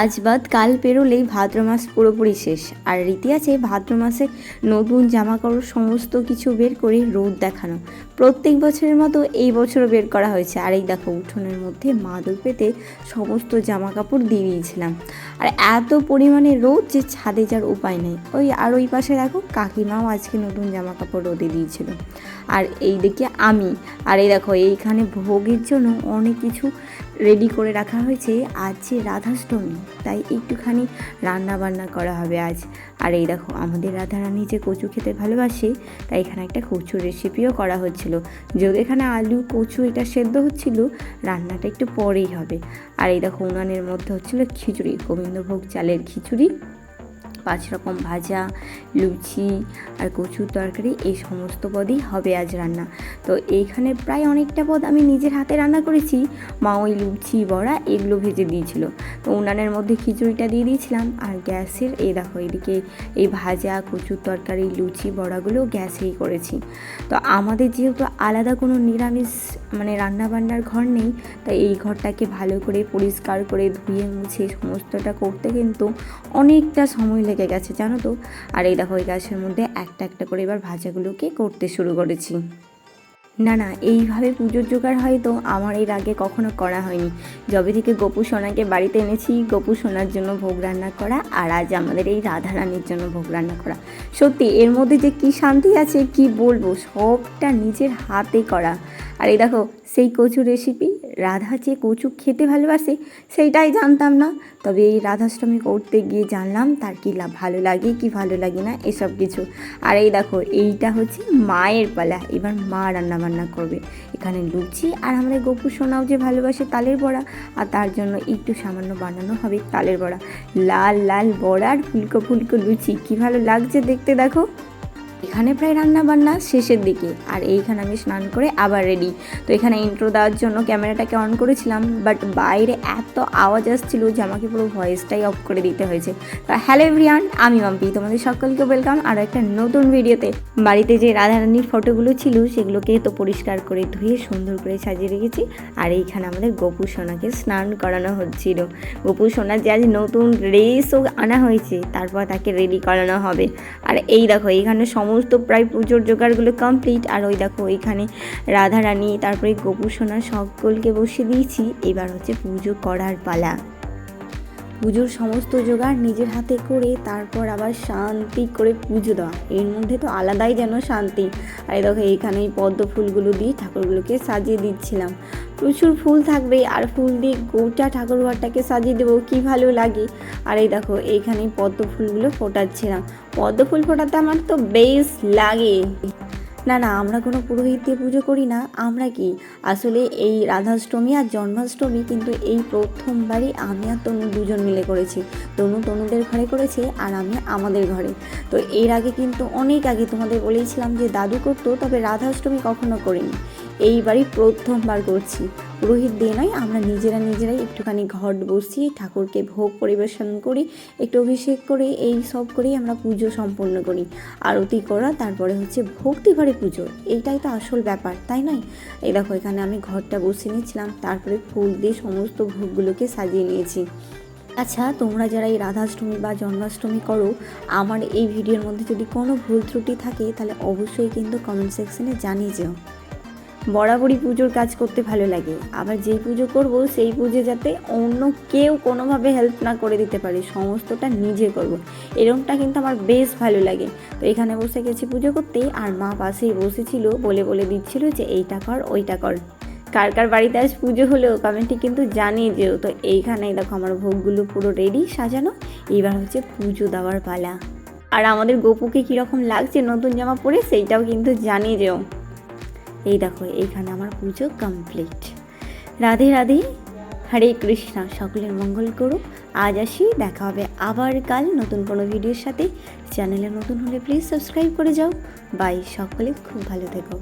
আজ বাদ, কাল পেরোলেই ভাদ্র মাস পুরোপুরি শেষ। আর রীতি আছে, ভাদ্র মাসে নতুন জামা কাপড় সমস্ত কিছু বের করে রোদ দেখানো। প্রত্যেক বছরের মতো এই বছরও বের করা হয়েছে। আর এই দেখো, উঠোনের মধ্যে মাদুর পেতে সমস্ত জামা কাপড় দিয়ে দিয়েছিলাম। আর এত পরিমাণে রোদ যে ছাদে যার উপায় নেই। ওই, আর ওই পাশে দেখো, কাকিমাও আজকে নতুন জামা কাপড় রোদে দিয়েছিল। আর এই দিকে আমি। আর এই দেখো, এইখানে ভোগের জন্য অনেক কিছু রেডি করে রাখা হয়েছে আজ যে রাধাষ্টমী, তাই একটুখানি রান্না বান্না করা হবে আজ। আর এই দেখো, আমাদের রাধারানী যে কচু খেতে ভালোবাসে, তাই এখানে একটা কচুর রেসিপিও করা হচ্ছিল। যদি এখানে আলু, কচু এটা সেদ্ধ হচ্ছিল, রান্নাটা একটু পরেই হবে। আর এই দেখো, উনানের মধ্যে হচ্ছিল খিচুড়ি, গোবিন্দভোগ চালের খিচুড়ি। পাঁচ রকম ভাজা, লুচি আর কচুর তরকারি, এই সমস্ত পদই হবে আজ রান্না। তো এইখানে প্রায় অনেকটা পদ আমি নিজের হাতে রান্না করেছি। মা ওই লুচি, বড়া এগুলো ভেজে দিয়েছিল। তো উনানের মধ্যে খিচুড়িটা দিয়ে দিয়েছিলাম। আর গ্যাসের এই দেখো, এদিকে এই ভাজা, কচুর তরকারি, লুচি, বড়াগুলো গ্যাসেই করেছি। তো আমাদের যেহেতু আলাদা কোনো নিরামিষ মানে রান্না বান্নার ঘর নেই, তাই এই ঘরটাকে ভালো করে পরিষ্কার করে ধুয়ে মুছে সমস্তটা করতে কিন্তু অনেকটা সময় লেগে গেছে, জানো তো? আর এই দেখো, এই গাছের মধ্যে একটা একটা করে এবার ভাজাগুলোকে করতে শুরু করেছি। না না, এইভাবে পুজোর জোগাড় হয়তো আমার এর আগে কখনো করা হয়নি। যবে থেকে গোপু সোনাকে বাড়িতে এনেছি, গোপু সোনার জন্য ভোগ রান্না করা আর আজ আমাদের এই রাধারানীর জন্য ভোগ রান্না করা। সত্যি, এর মধ্যে যে কি শান্তি আছে, কি বলব, সবটা নিজের হাতে করা। আর এই দেখো, সেই কচু রেসিপি রাধা যে কচু খেতে ভালোবাসে, সেইটাই জানতাম না। তবে এই রাধাষ্টমী করতে গিয়ে জানলাম, তার কি ভালো লাগে, কি ভালো লাগে না, এসব কিছু। আর এই দেখো, এইটা হচ্ছে মায়ের পালা। এবার মা রান্না বান্না করবে। এখানে লুচি আর আমাদের গপু সোনাও যে ভালোবাসে তালের বড়া, আর তার জন্য একটু সামান্য বানানো হবে তালের বড়া। লাল লাল বড়ার ফুলকো ফুলকো লুচি, কি ভালো লাগছে দেখতে দেখো। এখানে প্রায় রান্না বান্না শেষের দিকে, আর এইখানে আমি স্নান করে আবার রেডি তো এখানে ইন্ট্রো দেওয়ার জন্য ক্যামেরাটাকে অন করেছিলাম বাট বাইরে এত আওয়াজ আসছিল যে আমাকে পুরো ভয়েসটাই অফ করে দিতে হয়েছে। তো হ্যালো এভরিয়ান আমি মাম্পি। তোমাদের সকলকে ওয়েলকাম আর একটা নতুন ভিডিওতে বাড়িতে যে রাধারানীর ফটোগুলো ছিল, সেগুলোকে তো পরিষ্কার করে ধুয়ে, সুন্দর করে সাজিয়ে রেখেছি। আর এইখানে আমাদের গোপু সোনাকে স্নান করানো হচ্ছিল। গোপু সোনার যে আজ নতুন ড্রেসও আনা হয়েছে, তারপর তাকে রেডি করানো হবে। আর এই দেখো, এইখানে সমস্ত প্রায় পুজোর জোগাড়গুলো কমপ্লিট আর ওই দেখো এইখানে রাধারানী, তারপরে গোপু সোনা সকলকে বসিয়ে দিয়েছি। এবার হচ্ছে পুজো করার পালা। পুজোর সমস্ত জোগাড় নিজের হাতে করে, তারপর আবার শান্তি করে পুজো দেওয়া। এর মধ্যে তো আলাদাই যেন শান্তি। আর দেখো এইখানে এই পদ্ম ফুলগুলো দিয়ে ঠাকুরগুলোকে সাজিয়ে দিচ্ছিলাম। প্রচুর ফুল থাকবে আর ফুল দিয়ে গোটা ঠাকুরঘরটাকে সাজিয়ে দেবো, কি ভালো লাগে। আর এই দেখো, এইখানে পদ্ম ফুলগুলো ফোটাচ্ছিলাম পদ্ম ফুল ফোটাতে আমার তো বেশ লাগে। না না, আমরা কোনো পুরোহিত দিয়ে পুজো করি না, আমরা কি? আসলে এই রাধাষ্টমী আর জন্মাষ্টমী কিন্তু এই প্রথমবারই আমি আর তনু দুজন মিলে করেছি। তনু তনুদের ঘরে করেছে আর আমি আমাদের ঘরে। তো এর আগে কিন্তু অনেক আগে তোমাদের বলেছিলাম যে দাদু করতো, তবে রাধাষ্টমী কখনো করিনি। এইবারই প্রথমবার করছি। পুরোহিত দিয়ে নয়, আমরা নিজেরা নিজেরাই একটুখানি ঘট বসিয়ে ঠাকুরকে ভোগ পরিবেশন করি, একটু অভিষেক করে, এই সব করেই আমরা পুজো সম্পন্ন করি। আরতি করা, তারপরে হচ্ছে ভক্তি ভরে পুজো, এইটাই তো আসল ব্যাপার, তাই নয়? এই দেখো, এখানে আমি ঘরটা বসিয়ে নিয়েছিলাম, তারপরে ফুল দিয়ে সমস্ত ভোগগুলোকে সাজিয়ে নিয়েছি। আচ্ছা তোমরা যারা এই রাধাষ্টমী বা জন্মাষ্টমী করো, আমার এই ভিডিওর মধ্যে যদি কোনো ভুল ত্রুটি থাকে, তাহলে অবশ্যই কিন্তু কমেন্ট সেকশনে জানিয়ে যেও। বরাবরই পুজোর কাজ করতে ভালো লাগে। আবার যেই পুজো করব, সেই পুজো যাতে অন্য কেউ কোনোভাবে হেল্প না করে দিতে পারে, সমস্তটা নিজে করব। এরকমটা কিন্তু আমার বেশ ভালো লাগে। তো এখানে বসে গেছি পুজো করতে, আর মা পাশেই বসেছিল, বলে বলে দিচ্ছিল যে, এইটা কর, ওইটা কর। কার কার বাড়িতে আজ পুজো হলেও কমেন্টে কিন্তু জানিয়ে যেও। তো এইখানে দেখো আমার ভোগগুলো পুরো রেডি সাজানো। এবার হচ্ছে পুজো দেওয়ার পালা। আর আমাদের গোপুকে কীরকম লাগছে নতুন জামা পরে, সেইটাও কিন্তু জানিয়ে যেও। এই দেখো, এইখানে আমার পুজো কমপ্লিট রাধে রাধে, হরে কৃষ্ণা, সকলের মঙ্গল করুক। আজ আসি, দেখা হবে আবার কাল নতুন কোনো ভিডিওর সাথে। চ্যানেলে নতুন হলে প্লিজ সাবস্ক্রাইব করে যাও। বাই সকলে খুব ভালো থেকো।